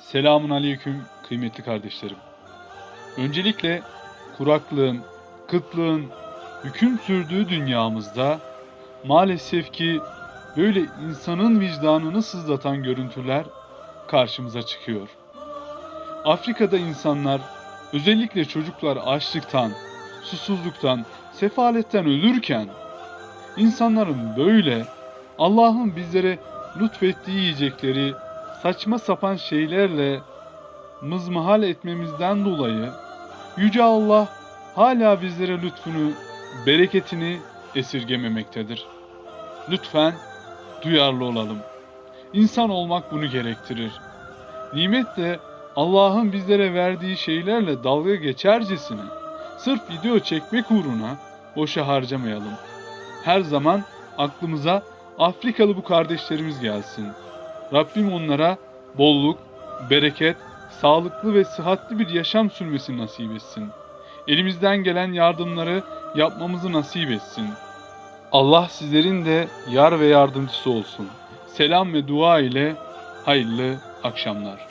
Selamun aleyküm kıymetli kardeşlerim. Öncelikle kuraklığın, kıtlığın hüküm sürdüğü dünyamızda maalesef ki böyle insanın vicdanını sızlatan görüntüler karşımıza çıkıyor. Afrika'da insanlar, özellikle çocuklar açlıktan, susuzluktan, sefaletten ölürken insanların böyle Allah'ın bizlere lütfettiği yiyecekleri saçma sapan şeylerle mızmahal etmemizden dolayı Yüce Allah hala bizlere lütfunu, bereketini esirgememektedir. Lütfen duyarlı olalım. İnsan olmak bunu gerektirir. Nimet de Allah'ın bizlere verdiği şeylerle dalga geçercesine sırf video çekmek uğruna boşa harcamayalım. Her zaman aklımıza Afrikalı bu kardeşlerimiz gelsin. Rabbim onlara bolluk, bereket, sağlıklı ve sıhhatli bir yaşam sürmesini nasip etsin. Elimizden gelen yardımları yapmamızı nasip etsin. Allah sizlerin de yar ve yardımcısı olsun. Selam ve dua ile hayırlı akşamlar.